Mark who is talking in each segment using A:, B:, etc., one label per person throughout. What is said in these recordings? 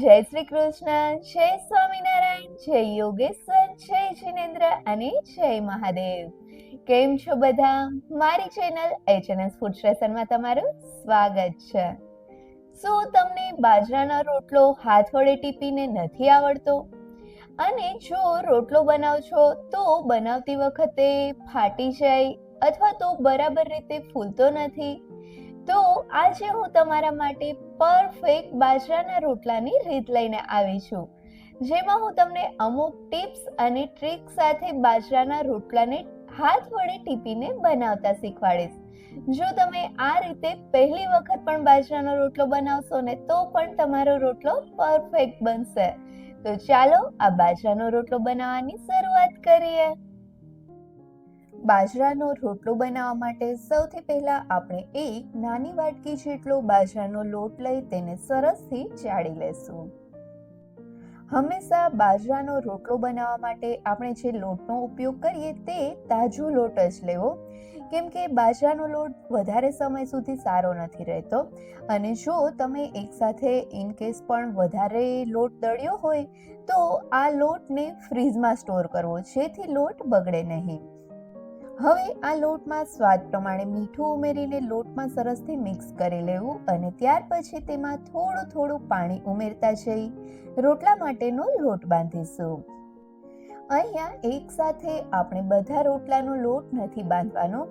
A: જય શ્રી કૃષ્ણ, જય સ્વામિનારાયણ, જય યોગેશ્વર, જય જિનેન્દ્ર અને જય મહાદેવ. કેમ છો બધા? મારી ચેનલ એચએનએસ ફૂડ સ્ટેશનમાં તમારું સ્વાગત છે. શું તમને બાજરાનો રોટલો હાથ વડે ટીપીને નથી આવડતો? અને જો રોટલો બનાવશો તો બનાવતી વખતે ફાટી જાય અથવા તો બરાબર રીતે ફૂલતો નથી? તો આજે હું તમારા માટે પરફેક્ટ બાજરાના રોટલાની રીત લઈને આવી છું. જેમાં હું તમને અમુક ટિપ્સ અને ટ્રિક સાથે બાજરાના રોટલાને હાથ વડે ટીપીને બનાવતા શીખવાડીશ. જો તમે આ રીતે પહેલી વખત પણ બાજરાનો રોટલો બનાવશો ને તો પણ તમારો રોટલો પરફેક્ટ બનશે. તો ચાલો આ બાજરાનો રોટલો બનાવવાની શરૂઆત કરીએ. બાજરાનો રોટલો બનાવવા માટે સૌથી પહેલા આપણે એક નાની વાટકી જેટલો બાજરાનો લોટ લઈ તેને સરસથી ચાળી લેશું. હંમેશા બાજરાનો રોટલો બનાવવા માટે આપણે જે લોટનો ઉપયોગ કરીએ તે તાજો લોટ જ લેવો. કેમ કે બાજરાનો લોટ વધારે સમય સુધી સારો નથી રહેતો અને જો તમે એકસાથે ઇન કેસ પણ વધારે લોટ દળ્યો હોય તો આ લોટને ફ્રીઝમાં સ્ટોર કરવો, જેથી લોટ બગડે નહીં. હવે આ લોટમાં સ્વાદ પ્રમાણે મીઠું ઉમેરીને લોટમાં સરસથી મિક્સ કરી લેવું અને ત્યાર પછી તેમાં થોડું થોડું પાણી ઉમેરતા જઈ રોટલા માટેનો લોટ બાંધીશું. અહીંયા એક સાથે આપણે બધા રોટલાનો લોટ નથી બાંધવાનો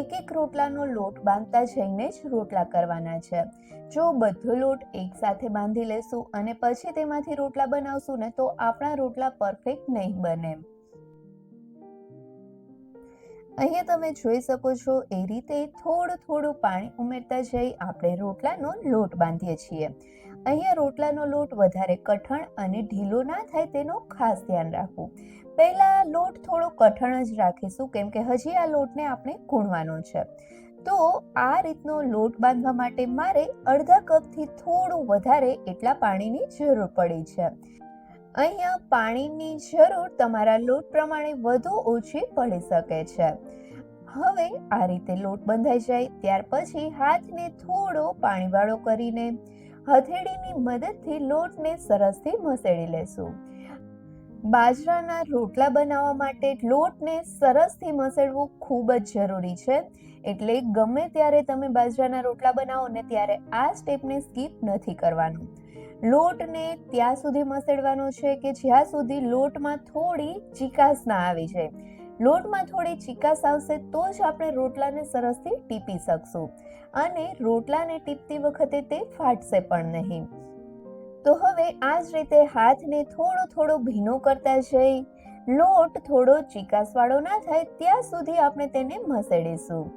A: એક એક રોટલાનો લોટ બાંધતા જઈને જ રોટલા કરવાના છે. જો બધો લોટ એક સાથે બાંધી લેશું અને પછી તેમાંથી રોટલા બનાવશું ને તો આપણા રોટલા પરફેક્ટ નહીં બને. અહીંયા તમે જોઈ શકો છો, એ રીતે થોડું થોડું પાણી ઉમેરતા જઈ આપણે રોટલાનો લોટ બાંધીએ છીએ. અહીંયા રોટલાનો લોટ વધારે કઠણ અને ઢીલો ના થાય તેનું ખાસ ધ્યાન રાખવું. પહેલાં લોટ થોડો કઠણ જ રાખીશું, કેમ કે હજી આ લોટને આપણે કૂણવાનો છે. તો આ રીતનો લોટ બાંધવા માટે મારે અડધા કપથી થોડું વધારે એટલા પાણીની જરૂર પડી છે. અહીંયા પાણીની જરૂર તમારા લોટ પ્રમાણે વધુ ઓછી પડી શકે છે. હવે આ રીતે લોટ બંધાઈ જાય, ત્યાર પછી હાથને થોડો પાણીવાળો કરીને હથેળીની મદદથી લોટને સરસથી મસેડી લેશું. બાજરાના રોટલા બનાવવા માટે લોટને સરસથી મસળવું ખૂબ જ જરૂરી છે. એટલે ગમે ત્યારે તમે બાજરાના રોટલા બનાવો ને ત્યારે આ સ્ટેપને સ્કીપ નથી કરવાનું. લોટને ત્યાં સુધી મસળવાનો છે કે જ્યાં સુધી લોટમાં થોડી ચિકાસ ના આવી જાય. લોટમાં થોડી ચિકાસ આવશે તો જ આપણે રોટલાને સરસથી ટીપી શકશું. અને રોટલાને ટીપતી વખતે તે ફાટશે પણ નહીં. તો હવે આ જ રીતે હાથને થોડો થોડો ભીનો કરતા જઈ, લોટ થોડો ચિકાસવાળો ના થાય, ત્યાં સુધી આપણે તેને મસેડીશું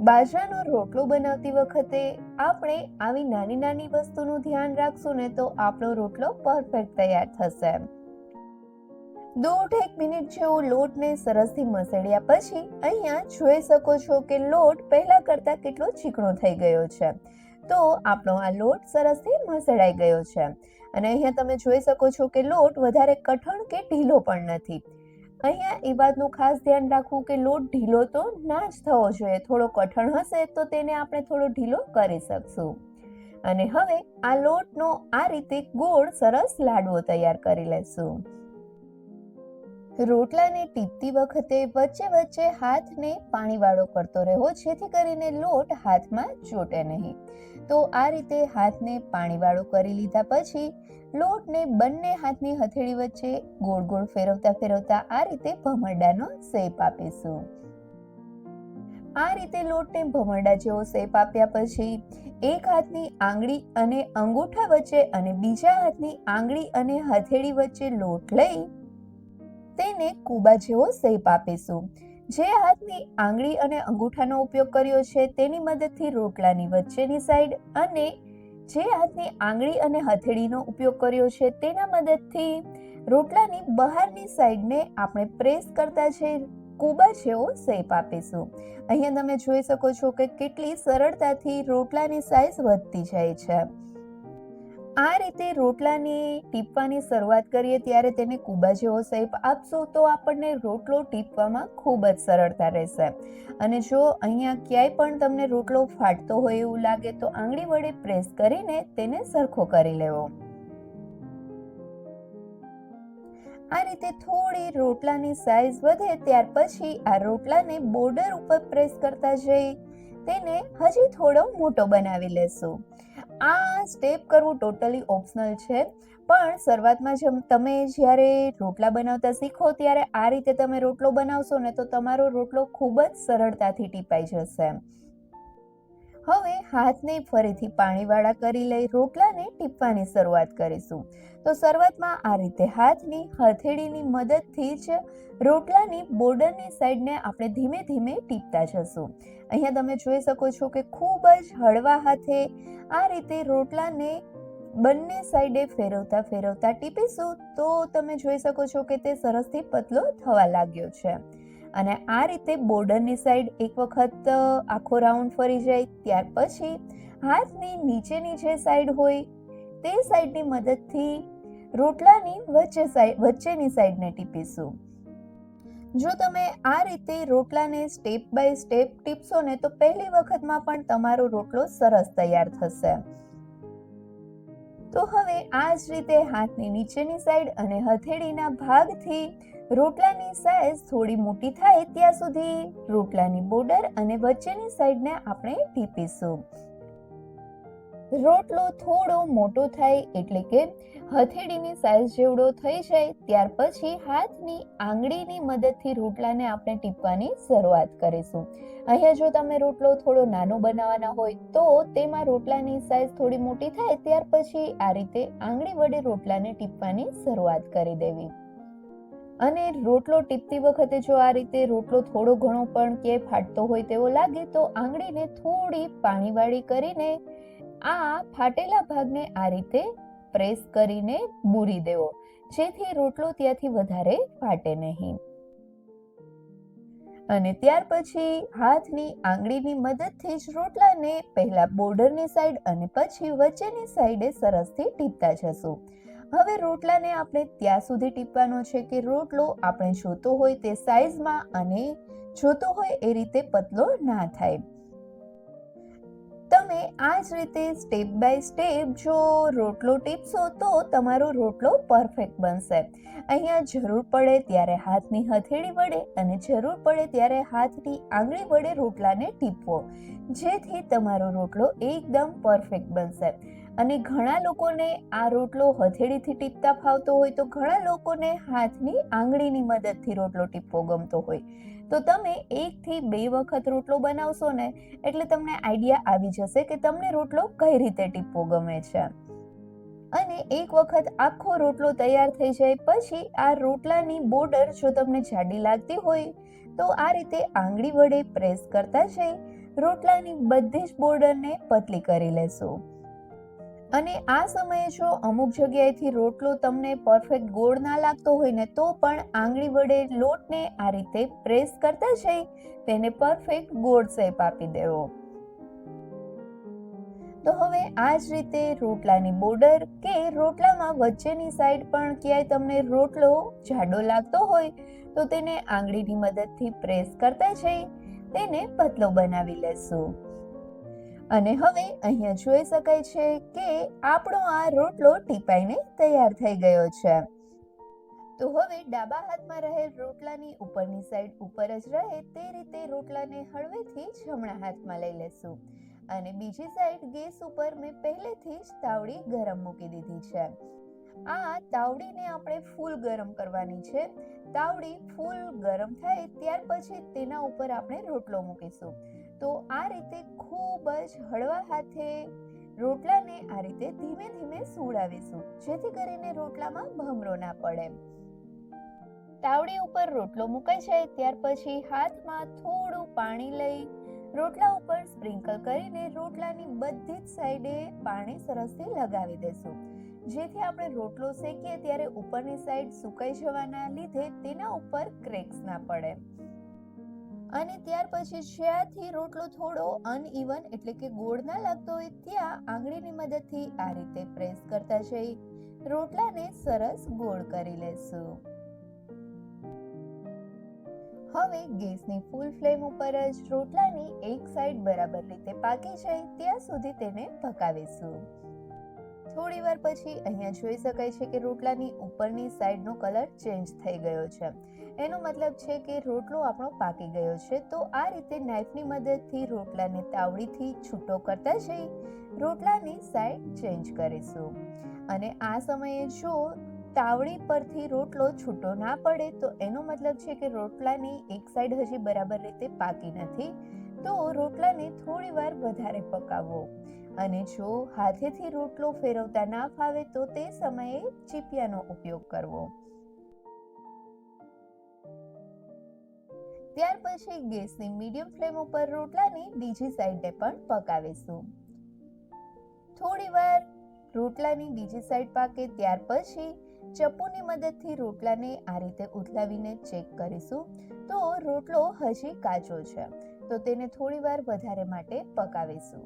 A: બાજરાનો રોટલો બનાવતી વખતે આપણે આવી નાની નાની વસ્તુનું ધ્યાન રાખશું ને તો આપણો રોટલો પરફેક્ટ તૈયાર થશે. દોઢ એક મિનિટ જેવો લોટને સરસથી મસળ્યા પછી અહીંયા જોઈ શકો છો કે લોટ પહેલા કરતા કેટલો ચીકણો થઈ ગયો છે. તો આપણો આ લોટ સરસથી મસળાઈ ગયો છે. અને અહીંયા તમે જોઈ શકો છો કે લોટ વધારે કઠણ કે ઢીલો પણ નથી. અહીંયા એ વાતનું ખાસ ધ્યાન રાખવું કે લોટ ઢીલો તો ના જ થવો જોઈએ. થોડો કઠણ હશે તો તેને આપણે થોડો ઢીલો કરી શકશું. અને હવે આ લોટનો આ રીતે ગોળ સરસ લાડવો તૈયાર કરી લેશું. રોટલાને ટીપતી વખતે વચ્ચે વચ્ચે હાથને પાણીવાળો કરતો રહેવો, જેથી કરીને લોટ હાથમાં ચોટે નહીં. તો આ રીતે હાથને પાણીવાળો કરી લીધા પછી, લોટને બંને હાથની હથેળી વચ્ચે ગોળ ગોળ ફેરવતા ફેરવતા આ રીતે ભમરડાનો શેપ આપીશું. આ રીતે લોટને ભમરડા જેવો શેપ આપ્યા પછી, એક હાથની આંગળી અને અંગૂઠા વચ્ચે અને બીજા હાથની આંગળી અને હથેળી વચ્ચે લોટ લઈ તેને કુબા જેવો શેપ આપીશું. જે હાથની આંગળી અને અંગૂઠાનો ઉપયોગ કર્યો છે તેની મદદથી રોટલાની વચ્ચેની સાઈડ અને જે હાથની આંગળી અને હથેળીનો ઉપયોગ કર્યો છે તેના મદદથી રોટલાની બહારની સાઈડને આપણે પ્રેસ કરતા છે કુબા જેવો શેપ આપીશું. અહીંયા તમે જોઈ શકો છો કે કેટલી સરળતાથી રોટલાની સાઈઝ વધતી જાય છે. આ રીતે રોટલાને ટીપવાની શરૂઆત કરીએ ત્યારે તેને કુબા જેવો શેપ આપશો તો આપણને રોટલો ટીપવામાં ખૂબ જ સરળતા રહેશે. અને જો અહીંયા ક્યાંય પણ તમને રોટલો ફાટતો હોય એવું લાગે તો આંગળી વડે પ્રેસ કરીને તેને સરખો કરી લેવો. આ રીતે થોડી રોટલાની સાઈઝ વધે ત્યાર પછી આ રોટલાને બોર્ડર ઉપર પ્રેસ કરતા જઈ તેને હજી થોડો મોટો બનાવી લેશું. આ સ્ટેપ કરવું ટોટલી ઓપ્શનલ છે. પણ શરૂઆતમાં જેમ તમે જ્યારે રોટલા બનાવતા શીખો, ત્યારે આ રીતે તમે રોટલો બનાવશો ને તો તમારો રોટલો ખૂબ જ સરળતાથી ટીપાઈ જશે. હવે હાથને ફરીથી પાણીવાળા કરી લઈ રોટલાને ટીપવાની શરૂઆત કરીશું. તો શરૂઆતમાં આ રીતે હાથની હથેળીની મદદથી જ રોટલાની બોર્ડરની સાઈડને આપણે ધીમે ધીમે ટીપતા જશું. અહીંયા તમે જોઈ શકો છો કે ખૂબ જ હળવા હાથે આ રીતે રોટલાને બંને સાઈડે ફેરવતા ફેરવતા ટીપીશું તો તમે જોઈ શકો છો કે તે સરસથી પતલો થવા લાગ્યો છે. અને આ રીતે બોર્ડરની સાઈડ એક વખત આખો રાઉન્ડ ફરી જાય, ત્યાર પછી હાથની નીચેની જે સાઈડ હોય તે સાઈડની મદદથી રોટલાની વચ્ચે સાઈડ વચ્ચેની સાઈડને ટીપીશું. જો તમે આ રીતે રોટલાને સ્ટેપ બાય સ્ટેપ ટીપશો ને તો પહેલી વખતમાં પણ તમારો રોટલો સરસ તૈયાર થશે. તો હવે આ જ રીતે હાથની નીચેની સાઈડ અને હથેળીના ભાગથી રોટલાની સાઈઝ થોડી મોટી થાય ત્યાં સુધી રોટલાની બોર્ડર અને વચ્ચેની સાઈડને આપણે ટીપીશું. રોટલો થોડો મોટો થાય એટલે કે હથેળીની સાઈઝ જેવડો થઈ જાય, ત્યાર પછી હાથની આંગળીની મદદથી રોટલાને આપણે ટીપવાની શરૂઆત કરીશું. અહીંયા જો તમે રોટલો થોડો નાનો બનાવવાના હોય, તો તેમાં રોટલાની સાઈઝ થોડી મોટી થાય, ત્યાર પછી આ રીતે આંગળી વડે રોટલાને ટીપવાની શરૂઆત કરી દેવી. અને રોટલો ટીપતી વખતે જો આ રીતે રોટલો થોડો ઘણો પણ કે ફાટતો હોય તેવો લાગે, તો આંગળીને થોડી પાણીવાળી કરીને આ ફાટેલા ભાગને આ રીતે પ્રેસ કરીને બૂરી દેવો. જેથી રોટલો ત્યાંથી વધારે ફાટે નહીં. અને ત્યાર પછી હાથની આંગળીની મદદથી જ રોટલાને પહેલા બોર્ડરની સાઈડ અને પછી વચ્ચેની સાઈડે સરસથી ટીપતા જશું. હવે રોટલાને આપણે ત્યાં સુધી ટીપવાનો છે કે રોટલો આપણે જોતો હોય તે સાઈઝમાં અને જોતો હોય એ રીતે પતલો ના થાય. તમે આ જ રીતે સ્ટેપ બાય સ્ટેપ જો રોટલો ટીપશો તો તમારો રોટલો પરફેક્ટ બનશે. અહીંયા જરૂર પડે ત્યારે હાથની હથેળી વડે અને જરૂર પડે ત્યારે હાથની આંગળી વડે રોટલાને ટીપવો, જેથી તમારો રોટલો એકદમ પરફેક્ટ બનશે. અને ઘણા લોકોને આ રોટલો હથેળીથી ટીપતા ફાવતો હોય તો ઘણા લોકોને હાથની આંગળીની મદદથી રોટલો ટીપવો ગમતો હોય. તો તમે એકથી બે વખત રોટલો બનાવશો ને, એટલે તમને આઈડિયા આવી જશે કે તમને રોટલો કઈ રીતે ટીપવો ગમે છે. અને એક વખત આખો રોટલો તૈયાર થઈ જાય પછી આ રોટલાની બોર્ડર જો તમને જાડી લાગતી હોય, તો આ રીતે આંગળી વડે પ્રેસ કરતા જઈ રોટલાની બધી જ બોર્ડરને પતલી કરી લેશું. અને આ સમયે જો અમુક જગ્યાએથી રોટલો તમને પરફેક્ટ ગોળ ના લાગતો હોય ને, તો પણ આંગળી વડે લોટને આ રીતે પ્રેસ કરતા જઈ, તેને પરફેક્ટ ગોળ શેપ આપી દેવો. તો હવે આ જ રીતે રોટલાની બોર્ડર કે રોટલામાં વચ્ચેની સાઈડ પણ ક્યાંય તમને રોટલો જાડો લાગતો હોય, તો તેને આંગળીની મદદથી પ્રેસ કરતા જઈ, તેને પતલો બનાવી લેશું. અને હવે અહીંયા જોઈ શકાય છે કે આપણો આ રોટલો ટીપાઈને તૈયાર થઈ ગયો છે. તો હવે ડાબા હાથમાં રહેલ રોટલાની ઉપરની સાઈડ ઉપર જ રહે તે રીતે રોટલાને હળવેથી જમણા હાથમાં લઈ લેશું. અને બીજી સાઈડ ગેસ ઉપર મેં પહેલેથી જ તાવડી ગરમ મૂકી દીધી છે. આ તાવડીને આપણે ફૂલ ગરમ કરવાની છે. તાવડી ફૂલ ગરમ થાય ત્યાર પછી તેના ઉપર આપણે રોટલો મૂકીશું. તો આ રીતે ખૂબ જ હળવા હાથે રોટલાને આ રીતે ધીમે ધીમે સુડાવીશું જેથી કરીને રોટલામાં ભમરો ના પડે. તાવડી ઉપર રોટલો મુકાઈ જાય, ત્યાર પછી હાથમાં થોડું પાણી લઈ રોટલા ઉપર સ્પ્રિંકલ કરીને રોટલાની બધી જ સાઈડે પાણી સરસથી લગાવી દેશું. જેથી આપણે રોટલો શેકીએ ત્યારે ઉપરની સાઈડ સુકાઈ જવાના લીધે તેના ઉપર ક્રેક્સ ના પડે. અને ત્યાર પછી જ્યાંથી રોટલો થોડો અનઇવન એટલે કે ગોળ ના લાગતો હોય ત્યાં આંગળીની મદદથી આ રીતે પ્રેસ કરતા જઈ રોટલાને સરસ ગોળ કરી લેશું. હવે ગેસની ફૂલ ફ્લેમ ઉપર જ રોટલાની એક સાઈડ બરાબર રીતે પાકી જાય ત્યાં સુધી તેને પકાવીશું. થોડી વાર પછી અહીંયા જોઈ શકાય છે કે રોટલાની ઉપરની સાઈડનો કલર ચેન્જ થઈ ગયો છે. એનો મતલબ છે કે રોટલો આપણો પાકી ગયો છે. તો આ રીતે નાઇફની મદદથી રોટલાને તાવડીથી છૂટો કરતા જઈ રોટલાની સાઈડ ચેન્જ કરીશું. અને આ સમયે જો તાવડી પરથી રોટલો છૂટો ના પડે, તો એનો મતલબ છે કે રોટલાની એક સાઈડ હજી બરાબર રીતે પાકી નથી. તો રોટલાને થોડી વાર વધારે પકાવવો અને જો હાથેથી રોટલો ફેરવતા ના ફાવે તો તે સમયે ચીપિયાનો ઉપયોગ કરવો. ત્યાર પછી ગેસની મીડિયમ ફ્લેમ ઉપર રોટલાની બીજી સાઈડને પણ પકાવીશું. થોડીવાર રોટલાની બીજી સાઈડ પાકે ત્યાર પછી ચપ્પુની મદદથી રોટલાને આ રીતે ઉથલાવીને ચેક કરીશું તો રોટલો હજી કાચો છે, તો તેને થોડીવાર વધારે માટે પકાવીશું.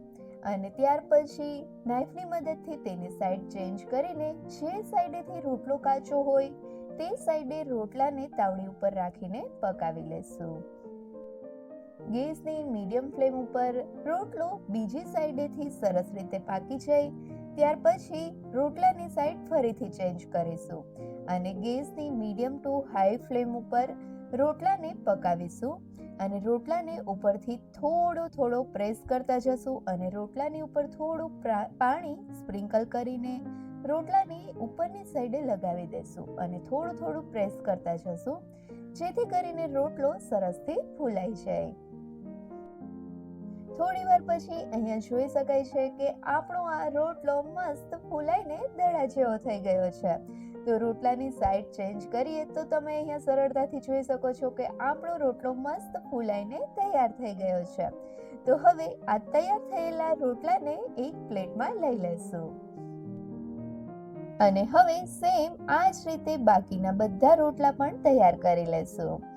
A: અને ત્યાર પછી નાઈફની મદદથી તેની સાઈડ ચેન્જ કરીને જે સાઈડેથી રોટલો કાચો હોય, તે સાઈડે રોટલાને તાવડી ઉપર રાખીને પકાવી લેશું. ગેસની મીડિયમ ફ્લેમ ઉપર રોટલો બીજી સાઈડેથી સરસ રીતે પાકી જાય, ત્યાર પછી રોટલાની સાઈડ ફરીથી ચેન્જ કરીશું અને ગેસની મીડિયમ ટુ હાઈ ફ્લેમ ઉપર રોટલાને પકાવીશું. અને રોટલાને ઉપરથી થોડો થોડો પ્રેસ કરતા જશું અને રોટલાની ઉપર થોડું પાણી સ્પ્રિંકલ કરીને રોટલાની ઉપરની સાઈડે લગાવી દેશું અને થોડું થોડું પ્રેસ કરતા જશું, જેથી કરીને રોટલો સરસથી ફૂલાઈ જાય. થોડી વાર પછી અહીંયા જોઈ શકાય છે કે આપણો આ રોટલો મસ્ત ફૂલાઈને દડા જેવો થઈ ગયો છે. તો રોટલાની સાઈડ ચેન્જ કરીએ તો તમે અહીંયા સરળતાથી જોઈ શકો છો કે આપણો રોટલો મસ્ત ફૂલાઈને તૈયાર થઈ ગયો છે. તો હવે આ તૈયાર થયેલા રોટલાને એક પ્લેટમાં લઈ લેશું અને હવે સેમ આ જ રીતે બાકીના બધા રોટલા પણ તૈયાર કરી લેશું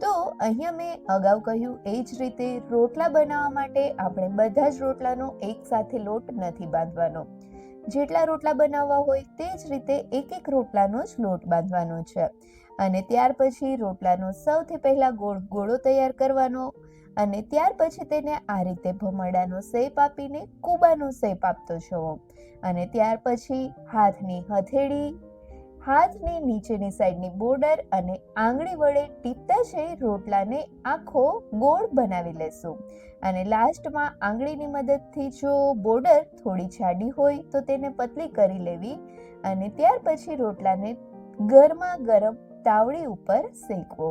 A: તો અહીંયા મેં અગાઉ કહ્યું એ જ રીતે રોટલા બનાવવા માટે આપણે બધા જ રોટલાનો એક સાથે લોટ નથી બાંધવાનો. જેટલા રોટલા બનાવવા હોય તે જ રીતે એક એક રોટલાનો જ લોટ બાંધવાનો છે. અને ત્યાર પછી રોટલાનો સૌથી પહેલાં ગોળ, ગોળો તૈયાર કરવાનો અને ત્યાર પછી તેને આ રીતે ભમરડાનો શેપ આપીને કુબાનો શેપ આપતો જવો. અને ત્યાર પછી હાથની હથેળી હાથની નીચેની સાઈડની બોર્ડર અને આંગળી વડે ટીપતા જઈ રોટલાને આખો ગોળ બનાવી લેશું. અને લાસ્ટમાં આંગળીની મદદથી જો બોર્ડર થોડી જાડી હોય તો તેને પતલી કરી લેવી અને ત્યાર પછી રોટલાને ગરમા ગરમ તાવડી ઉપર શેકવો.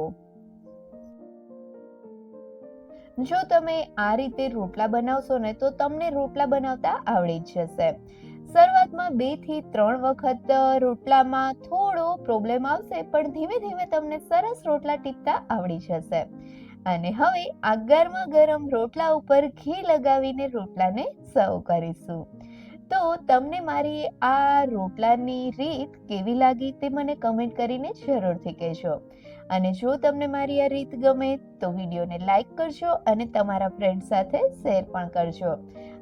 A: જો તમે આ રીતે રોટલા બનાવશો ને તો તમને રોટલા બનાવતા આવડી જ જશે. શરૂઆતમાં બેથી ત્રણ વખત રોટલામાં થોડો પ્રોબ્લેમ આવશે, પણ ધીમે ધીમે તમને સરસ રોટલા ટીપતા આવડી જશે. અને હવે આ ગરમા ગરમ રોટલા ઉપર ઘી લગાવીને રોટલાને સર્વ કરીશું. તો તમને મારી આ રોટલાની રીત કેવી લાગી તે મને કમેન્ટ કરીને જરૂરથી કહેજો. અને જો તમને મારી આ રીત ગમે તો વિડીયોને લાઈક કરજો અને તમારા ફ્રેન્ડ સાથે શેર પણ કરજો.